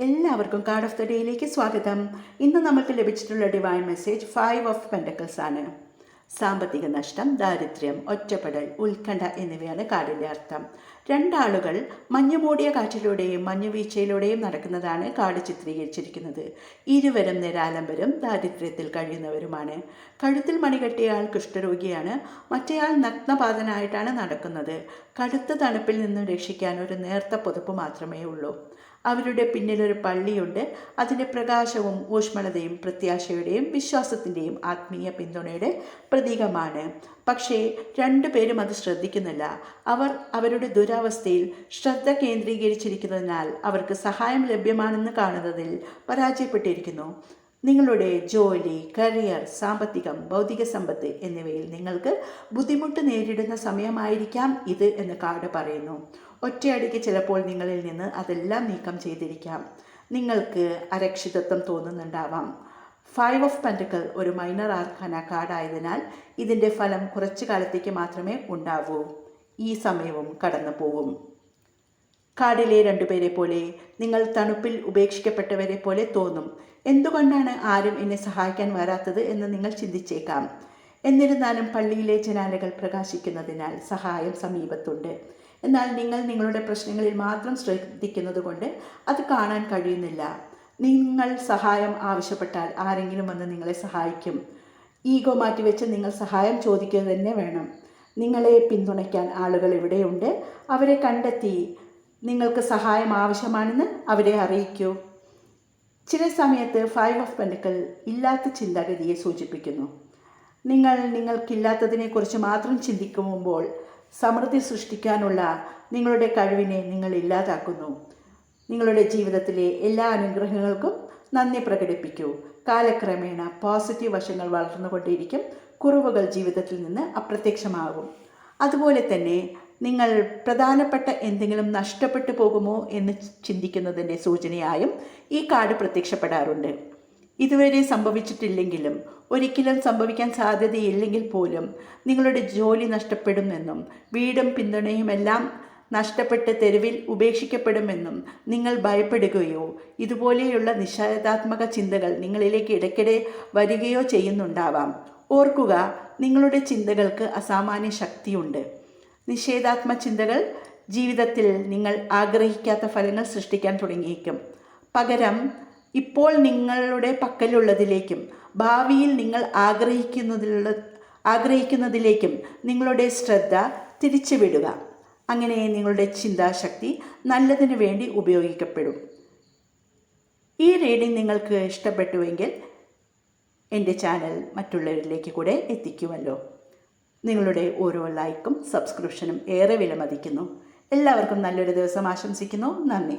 എല്ലാവർക്കും card of the ഡേയിലേക്ക് സ്വാഗതം. ഇന്ന് നമുക്ക് ലഭിച്ചിട്ടുള്ള divine message five of pentacles ആണ്. സാമ്പത്തിക നഷ്ടം ദാരിദ്ര്യം ഒറ്റപ്പെടൽ ഉത്കണ്ഠ എന്നിവയാണ് കാർഡിന്റെ അർത്ഥം. രണ്ടാളുകൾ മഞ്ഞുമൂടിയ കാറ്റിലൂടെയും മഞ്ഞുവീഴ്ചയിലൂടെയും നടക്കുന്നതാണ് കാർഡ് ചിത്രീകരിച്ചിരിക്കുന്നത്. ഇരുവരും നിരാലംബരും ദാരിദ്ര്യത്തിൽ കഴിയുന്നവരുമാണ്. കഴുത്തിൽ മണികെട്ടിയ ആൾ കുഷ്ഠരോഗിയാണ്. മറ്റേയാൾ നഗ്നപാതനായിട്ടാണ് നടക്കുന്നത്. കടുത്ത തണുപ്പിൽ നിന്നും രക്ഷിക്കാൻ ഒരു നേർത്ത പുതപ്പ് മാത്രമേ ഉള്ളൂ അവരുടെ പിന്നിലൊരു പള്ളിയുണ്ട്. അതിന്റെ പ്രകാശവും ഊഷ്മളതയും പ്രത്യാശയുടെയും വിശ്വാസത്തിന്റെയും ആത്മീയ പിന്തുണയുടെ പ്രതീകമാണ്. പക്ഷേ രണ്ടുപേരും അത് ശ്രദ്ധിക്കുന്നില്ല. അവർ അവരുടെ ദുരവസ്ഥയിൽ ശ്രദ്ധ കേന്ദ്രീകരിച്ചിരിക്കുന്നതിനാൽ അവർക്ക് സഹായം ലഭ്യമാണെന്ന് കാണുന്നതിൽ പരാജയപ്പെട്ടിരിക്കുന്നു. നിങ്ങളുടെ ജോലി കരിയർ സാമ്പത്തികം ഭൗതിക സമ്പത്ത് എന്നിവയിൽ നിങ്ങൾക്ക് ബുദ്ധിമുട്ട് നേരിടുന്ന സമയമായിരിക്കാം ഇത് എന്ന് കാർഡ് പറയുന്നു. ഒറ്റയടിക്ക് ചിലപ്പോൾ നിങ്ങളിൽ നിന്ന് അതെല്ലാം നീക്കം ചെയ്തിരിക്കാം. നിങ്ങൾക്ക് അരക്ഷിതത്വം തോന്നുന്നുണ്ടാവാം. ഫൈവ് ഓഫ് പെന്റക്കിൾ ഒരു മൈനർ ആർഖാന കാർഡായതിനാൽ ഇതിന്റെ ഫലം കുറച്ചു കാലത്തേക്ക് മാത്രമേ ഉണ്ടാവൂ. ഈ സമയവും കടന്നു പോകും കാടിലെ രണ്ടുപേരെ പോലെ നിങ്ങൾ തണുപ്പിൽ ഉപേക്ഷിക്കപ്പെട്ടവരെ പോലെ തോന്നും. എന്തുകൊണ്ടാണ് ആരും എന്നെ സഹായിക്കാൻ വരാത്തത് എന്ന് നിങ്ങൾ ചിന്തിച്ചേക്കാം. എന്നിരുന്നാലും പള്ളിയിലെ ജനാലകൾ പ്രകാശിക്കുന്നതിനാൽ സഹായം സമീപത്തുണ്ട്. എന്നാൽ നിങ്ങൾ നിങ്ങളുടെ പ്രശ്നങ്ങളിൽ മാത്രം ശ്രദ്ധിക്കുന്നത് കൊണ്ട് അത് കാണാൻ കഴിയുന്നില്ല. നിങ്ങൾ സഹായം ആവശ്യപ്പെട്ടാൽ ആരെങ്കിലും വന്ന് നിങ്ങളെ സഹായിക്കും. ഈഗോ മാറ്റിവെച്ച് നിങ്ങൾ സഹായം ചോദിക്കുക തന്നെ വേണം. നിങ്ങളെ പിന്തുണയ്ക്കാൻ ആളുകൾ ഇവിടെയുണ്ട്. അവരെ കണ്ടെത്തി നിങ്ങൾക്ക് സഹായം ആവശ്യമാണെന്ന് അവരെ അറിയിക്കൂ. ചില സമയത്ത് ഫൈവ് ഓഫ് പെൻഡുക്കൾ ഇല്ലാത്ത ചിന്താഗതിയെ സൂചിപ്പിക്കുന്നു. നിങ്ങൾ നിങ്ങൾക്കില്ലാത്തതിനെക്കുറിച്ച് മാത്രം ചിന്തിക്കുമ്പോൾ സമൃദ്ധി സൃഷ്ടിക്കാനുള്ള നിങ്ങളുടെ കഴിവിനെ നിങ്ങൾ ഇല്ലാതാക്കുന്നു. നിങ്ങളുടെ ജീവിതത്തിലെ എല്ലാ അനുഗ്രഹങ്ങൾക്കും നന്ദി പ്രകടിപ്പിക്കൂ. കാലക്രമേണ പോസിറ്റീവ് വശങ്ങൾ വളർന്നുകൊണ്ടിരിക്കും കുറവുകൾ ജീവിതത്തിൽ നിന്ന് അപ്രത്യക്ഷമാകും. അതുപോലെ തന്നെ നിങ്ങൾ പ്രധാനപ്പെട്ട എന്തെങ്കിലും നഷ്ടപ്പെട്ടു പോകുമോ എന്ന് ചിന്തിക്കുന്നതിന്റെ സൂചനയായും ഈ കാർഡ് പ്രത്യക്ഷപ്പെടാറുണ്ട്. ഇതുവരെ സംഭവിച്ചിട്ടില്ലെങ്കിലും ഒരിക്കലും സംഭവിക്കാൻ സാധ്യതയില്ലെങ്കിൽ പോലും നിങ്ങളുടെ ജോലി നഷ്ടപ്പെടുമെന്നും വീടും പിന്തുണയുമെല്ലാം നഷ്ടപ്പെട്ട് തെരുവിൽ ഉപേക്ഷിക്കപ്പെടുമെന്നും നിങ്ങൾ ഭയപ്പെടുകയോ ഇതുപോലെയുള്ള നിഷേധാത്മക ചിന്തകൾ നിങ്ങളിലേക്ക് ഇടയ്ക്കിടെ വരികയോ ചെയ്യുന്നുണ്ടാവാം. ഓർക്കുക നിങ്ങളുടെ ചിന്തകൾക്ക് അസാമാന്യ ശക്തിയുണ്ട്. നിഷേധാത്മ ചിന്തകൾ ജീവിതത്തിൽ നിങ്ങൾ ആഗ്രഹിക്കാത്ത ഫലങ്ങൾ സൃഷ്ടിക്കാൻ തുടങ്ങിയേക്കും. പകരം ഇപ്പോൾ നിങ്ങളുടെ പക്കലുള്ളതിലേക്കും ഭാവിയിൽ നിങ്ങൾ ആഗ്രഹിക്കുന്നതിലുള്ള ആഗ്രഹിക്കുന്നതിലേക്കും നിങ്ങളുടെ ശ്രദ്ധ തിരിച്ചുവിടുക. അങ്ങനെ നിങ്ങളുടെ ചിന്താശക്തി നല്ലതിനു വേണ്ടി ഉപയോഗിക്കപ്പെടും. ഈ റീഡിംഗ് നിങ്ങൾക്ക് ഇഷ്ടപ്പെട്ടുവെങ്കിൽ എന്റെ ചാനൽ മറ്റുള്ളവരിലേക്ക് കൂടെ എത്തിക്കുമല്ലോ. നിങ്ങളുടെ ഓരോ ലൈക്കും സബ്സ്ക്രിപ്ഷനും ഏറെ വിലമതിക്കുന്നു. എല്ലാവർക്കും നല്ലൊരു ദിവസം ആശംസിക്കുന്നു. നന്ദി.